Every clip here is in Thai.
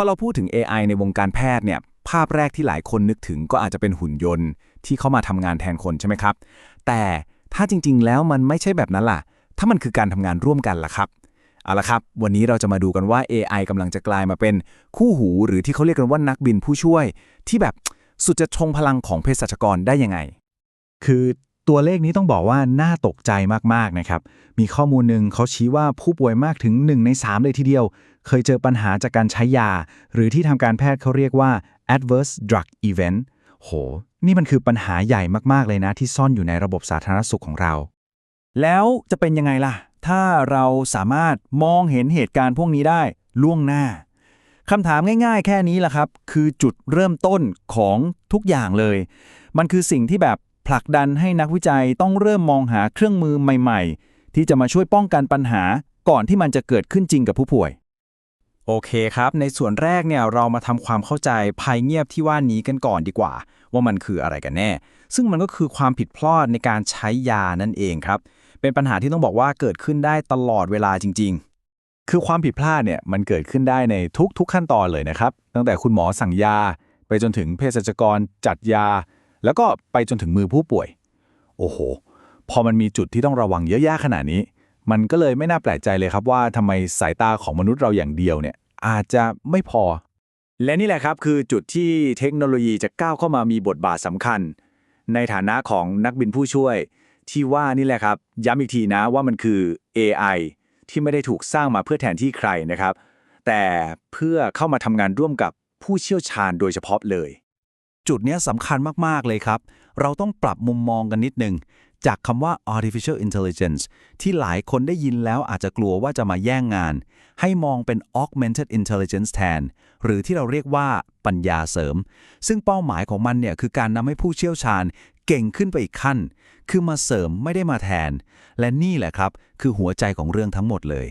อเราพูดถึง AI ในวงการแพทย์เนี่ยภาพแรกที่หลายคนนึกถึงก็อาจจะเป็นหุ่นยนต์ ที่เข้ามาทำงานแทนคนใช่ไหมครับ แต่ถ้าจริงๆ แล้วมันไม่ใช่แบบนั้นล่ะ ถ้ามันคือการทำงานร่วมกันล่ะครับ เอาละครับ วันนี้เราจะมาดูกันว่า AI กำลังจะกลายมาเป็นคู่หู หรือที่เขาเรียกกันว่านักบินผู้ช่วย ที่แบบสุดจะชงพลังของเภสัชกรได้ยังไง คือ ตัวเลขนี้ต้องบอกว่าน่าตกใจมากๆนะครับ มีข้อมูลหนึ่งเขาชี้ว่าผู้ป่วยมากถึง 1 ใน 3 เลยทีเดียว เคยเจอปัญหาจากการใช้ยา หรือที่ทางการแพทย์เขาเรียกว่า adverse drug event โห นี่มันคือปัญหาใหญ่มากๆเลยนะ ที่ซ่อนอยู่ในระบบสาธารณสุขของเรา แล้วจะเป็นยังไงล่ะ ถ้าเราสามารถมองเห็นเหตุการณ์พวกนี้ได้ล่วงหน้าคำถามง่ายๆ แค่นี้แหละครับ คือจุดเริ่มต้นของทุกอย่างเลย มันคือสิ่งที่แบบ ผลักดันให้นักวิจัยต้องเริ่มมองหาเครื่องมือใหม่ๆ ที่จะมาช่วยป้องกันปัญหาก่อนที่มันจะเกิดขึ้นจริงกับผู้ป่วย โอเคครับ ในส่วนแรกเนี่ยเรามาทำความเข้าใจภัยเงียบที่ว่านี้กันก่อนดีกว่า ว่ามันคืออะไรกันแน่ ซึ่งมันก็คือความผิดพลาดในการใช้ยานั่นเองครับ เป็นปัญหาที่ต้องบอกว่าเกิดขึ้นได้ตลอดเวลาจริง ๆคือความผิดพลาดเนี่ยมันเกิดขึ้นได้ในทุกๆขั้นตอนเลยนะครับ ตั้งแต่คุณหมอสั่งยา ไปจนถึงเภสัชกรจัดยา แล้วก็ไปจนถึงมือผู้ป่วย โอ้โห พอมันมีจุดที่ต้องระวังเยอะแยะขนาดนี้ มันก็เลยไม่น่าแปลกใจเลยครับว่าทำไมสายตาของมนุษย์เราอย่างเดียวเนี่ยอาจจะไม่พอ และนี่แหละครับคือจุดที่เทคโนโลยีจะก้าวเข้ามามีบทบาทสำคัญ ในฐานะของนักบินผู้ช่วย ที่ว่านี่แหละครับ ย้ำอีกทีนะว่ามันคือ AI ที่ไม่ได้ถูกสร้างมาเพื่อแทนที่ใครนะครับ แต่เพื่อเข้ามาทำงานร่วมกับผู้เชี่ยวชาญโดยเฉพาะเลย จุดนี้สำคัญมาก ๆ เลยครับ เราต้องปรับมุมมองกันนิดนึง จากคำว่า artificial intelligence ที่หลายคนได้ยินแล้วอาจจะกลัวว่าจะมาแย่งงาน ให้มองเป็น augmented intelligence แทน หรือที่เราเรียกว่าปัญญาเสริม ซึ่งเป้าหมายของมันเนี่ยคือการนำให้ผู้เชี่ยวชาญเก่งขึ้นไปอีกขั้น คือมาเสริมไม่ได้มาแทน และนี่แหละครับ คือหัวใจของเรื่องทั้งหมดเลย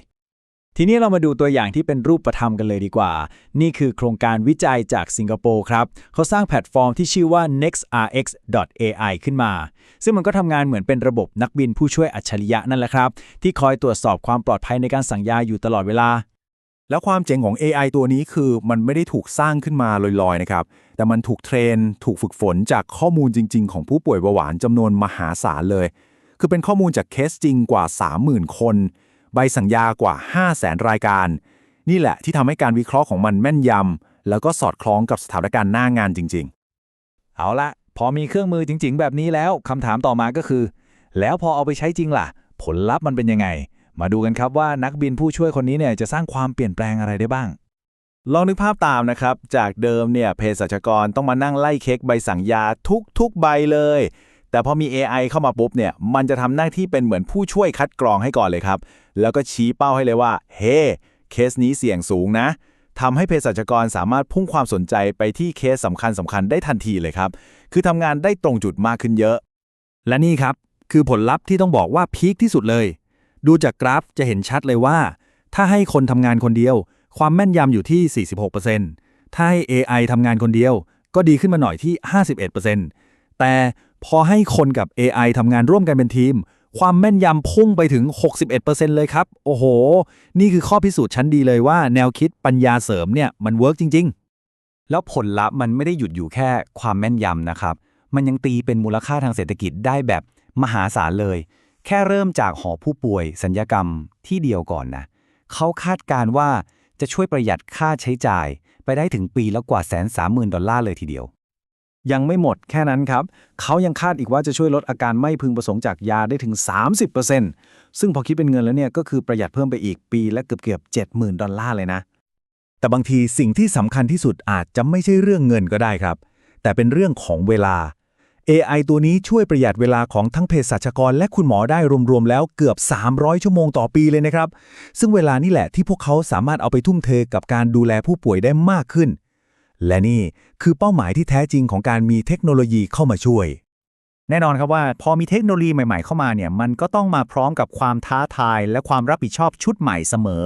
ทีนี้เรามาดูตัวอย่างที่เป็นรูปธรรมกันเลยดีกว่า นี่คือโครงการวิจัยจากสิงคโปร์ครับ เขาสร้างแพลตฟอร์มที่ชื่อว่า nextrx.ai ขึ้นมา ซึ่งมันก็ทำงานเหมือนเป็นระบบนักบินผู้ช่วยอัจฉริยะนั่นแหละครับ ที่คอยตรวจสอบความปลอดภัยในการสั่งยาอยู่ตลอดเวลา แล้วความเจ๋งของ AI ตัวนี้คือมันไม่ได้ถูกสร้างขึ้นมาลอยๆนะครับ แต่มันถูกเทรน ถูกฝึกฝนจากข้อมูลจริง ๆ ของผู้ป่วยเบาหวานจำนวนมหาศาลเลย คือเป็นข้อมูลจากเคสจริงกว่า 30,000 คน ใบสั่งยากว่า 500,000รายการ นี่แหละที่ทำให้การวิเคราะห์ของมันแม่นยำ แล้วก็สอดคล้องกับสถานการณ์หน้างานจริง ๆ เอาละพอมีเครื่องมือจริง ๆ แบบนี้แล้วคำถามต่อมาก็คือ แล้วพอเอาไปใช้จริงล่ะ ผลลัพธ์มันเป็นยังไง มาดูกันครับว่านักบินผู้ช่วยคนนี้เนี่ยจะสร้างความเปลี่ยนแปลงอะไรได้บ้างลองนึกภาพตามนะครับ จากเดิมเนี่ยเภสัชกรต้องมานั่งไล่เค้กใบสั่งยาทุกๆใบเลย แต่พอมี AI เข้ามาปุ๊บเนี่ยมันจะทำหน้าที่เป็นเหมือนผู้ช่วยคัดกรองให้ก่อนเลยครับ แล้วก็ชี้เป้าให้เลยว่า เฮ้เคสนี้เสี่ยงสูงนะทำให้เภสัชกรสามารถพุ่งความสนใจไปที่เคสสำคัญสำคัญได้ทันทีเลยครับ คือทำงานได้ตรงจุดมากขึ้นเยอะ และนี่ครับ คือผลลัพธ์ที่ต้องบอกว่าพีคที่สุดเลย ดูจากกราฟจะเห็นชัดเลยว่า ถ้าให้คนทำงานคนเดียว ความแม่นยำอยู่ที่ 46%ถ้าให้ AI ทำงานคนเดียว ก็ดีขึ้นมาหน่อยที่ 51% แต่พอให้คนกับ AI ทำงานร่วมกันเป็นทีม ความแม่นยำพุ่งไปถึง 61%เลยครับ โอ้โห นี่คือข้อพิสูจน์ชั้นดีเลยว่าแนวคิดปัญญาเสริมเนี่ยมันเวิร์กจริง ๆ แล้วผลลัพธ์มันไม่ได้หยุดอยู่แค่ความแม่นยำนะครับ มันยังตีเป็นมูลค่าทางเศรษฐกิจได้แบบมหาศาลเลย แค่เริ่มจากหอผู้ป่วย สัญญกรรมที่เดียวก่อนนะเขาคาดการณ์ว่าจะช่วยประหยัดค่าใช้จ่าย ไปได้ถึงปีละกว่าแสนสามหมื่นดอลลาร์เลยทีเดียว ยังไม่หมดแค่นั้นครับ เขายังคาดอีกว่าจะช่วยลดอาการไม่พึงประสงค์จากยาได้ถึง 30%ซึ่งพอคิดเป็นเงินแล้วเนี่ยก็คือประหยัดเพิ่มไปอีกปีละเกือบเกือบ70,000 ดอลลาร์เลยนะ แต่บางทีสิ่งที่สำคัญที่สุดอาจจะไม่ใช่เรื่องเงินก็ได้ครับ แต่เป็นเรื่องของเวลา AI ตัวนี้ช่วยประหยัดเวลาของทั้งเภสัชกรและคุณหมอได้รวมๆแล้วเกือบ 300 ชั่วโมงต่อปีเลยนะครับ ซึ่งเวลานี่แหละที่พวกเขาสามารถเอาไปทุ่มเทกับการดูแลผู้ป่วยได้มากขึ้น และนี่คือเป้าหมายที่แท้จริงของการมีเทคโนโลยีเข้ามาช่วย แน่นอนครับว่า พอมีเทคโนโลยีใหม่ๆเข้ามาเนี่ยมันก็ต้องมาพร้อมกับความท้าทาย และความรับผิดชอบชุดใหม่เสมอ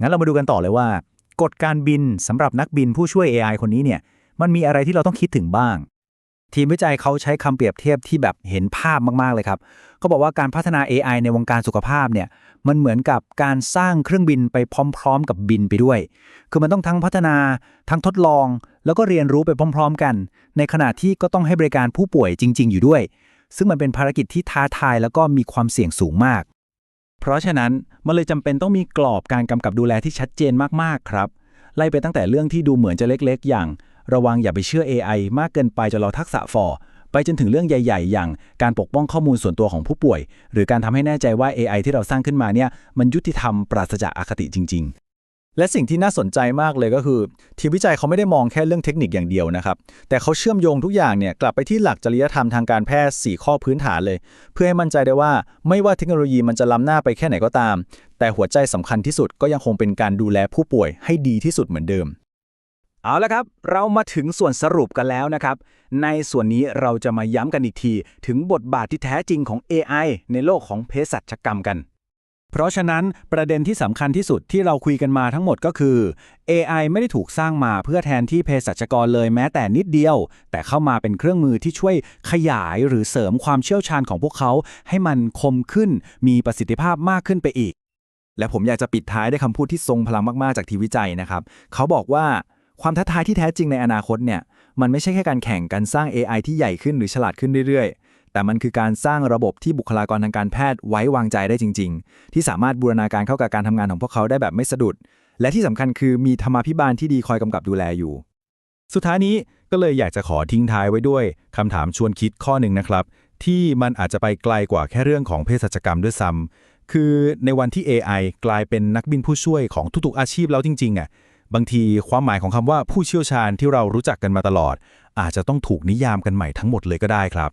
งั้นเรามาดูกันต่อเลยว่ากฎการบินสำหรับนักบินผู้ช่วย AI คนนี้เนี่ยมันมีอะไรที่เราต้องคิดถึงบ้าง ทีมวิจัยเขาใช้คำเปรียบเทียบที่แบบเห็นภาพมาก ๆ เลยครับเขาบอกว่าการพัฒนา AI ในวงการสุขภาพเนี่ยมันเหมือนกับการสร้างเครื่องบินไปพร้อม ๆ กับบินไปด้วย คือมันต้องทั้งพัฒนาทั้งทดลอง แล้วก็เรียนรู้ไปพร้อม ๆ กัน ในขณะที่ก็ต้องให้บริการผู้ป่วยจริง ๆ อยู่ด้วย ซึ่งมันเป็นภารกิจที่ท้าทายแล้วก็มีความเสี่ยงสูงมาก เพราะฉะนั้นมันเลยจำเป็นต้องมีกรอบการกำกับดูแลที่ชัดเจนมากๆครับ ไล่ไปตั้งแต่เรื่องที่ดูเหมือนจะเล็ก ๆ อย่าง ระวังอย่าไปเชื่อ AI มากเกินไปจนเราทักษะฟอไปจนถึงเรื่องใหญ่ ๆ อย่างการปกป้องข้อมูลส่วนตัวของผู้ป่วย หรือการทำให้แน่ใจว่า AI ที่เราสร้างขึ้นมาเนี่ยมันยุติธรรมปราศจากอคติจริง ๆและสิ่งที่น่าสนใจมากเลยก็คือ ทีมวิจัยเขาไม่ได้มองแค่เรื่องเทคนิคอย่างเดียวนะครับ แต่เขาเชื่อมโยงทุกอย่างเนี่ยกลับไปที่หลักจริยธรรมทางการแพทย์ 4 ข้อพื้นฐานเลย เพื่อให้มั่นใจได้ว่าไม่ว่าเทคโนโลยีมันจะล้ำหน้าไปแค่ไหนก็ตาม แต่หัวใจสำคัญที่สุดก็ยังคงเป็นการดูแลผู้ป่วยให้ดีที่สุดเหมือนเดิม เอาละครับ เรามาถึงส่วนสรุปกันแล้วนะครับ ในส่วนนี้เราจะมาย้ำกันอีกที ถึงบทบาทที่แท้จริงของ AI ในโลกของเภสัชกรรมกัน เพราะฉะนั้นประเด็นที่สำคัญที่สุดที่เราคุยกันมาทั้งหมดก็คือ AI ไม่ได้ถูกสร้างมาเพื่อแทนที่เภสัชกรเลยแม้แต่นิดเดียว แต่เข้ามาเป็นเครื่องมือที่ช่วยขยายหรือเสริมความเชี่ยวชาญของพวกเขา ให้มันคมขึ้น มีประสิทธิภาพมากขึ้นไปอีก และผมอยากจะปิดท้ายด้วยคำพูดที่ทรงพลังมากๆจากทีวิจัยนะครับ เขาบอกว่า ความท้าทายที่แท้จริงในอนาคตเนี่ยมันไม่ใช่แค่การแข่งกันสร้าง AI ที่ใหญ่ขึ้นหรือฉลาดขึ้นเรื่อยๆ แต่มันคือการสร้างระบบที่บุคลากรทางการแพทย์ไว้วางใจได้จริง ๆ ที่สามารถบูรณาการเข้ากับการทำงานของพวกเขาได้แบบไม่สะดุด และที่สำคัญคือมีธรรมาภิบาลที่ดีคอยกำกับดูแลอยู่ สุดท้ายนี้ก็เลยอยากจะขอทิ้งท้ายไว้ด้วยคำถามชวนคิดข้อหนึ่งนะครับ ที่มันอาจจะไปไกลกว่าแค่เรื่องของเภสัชกรรมด้วยซ้ำคือในวันที่ AI กลายเป็นนักบินผู้ช่วยของทุกๆอาชีพแล้วจริงๆอะ บางทีความหมายของคำว่าผู้เชี่ยวชาญที่เรารู้จักกันมาตลอด อาจจะต้องถูกนิยามกันใหม่ทั้งหมดเลยก็ได้ครับ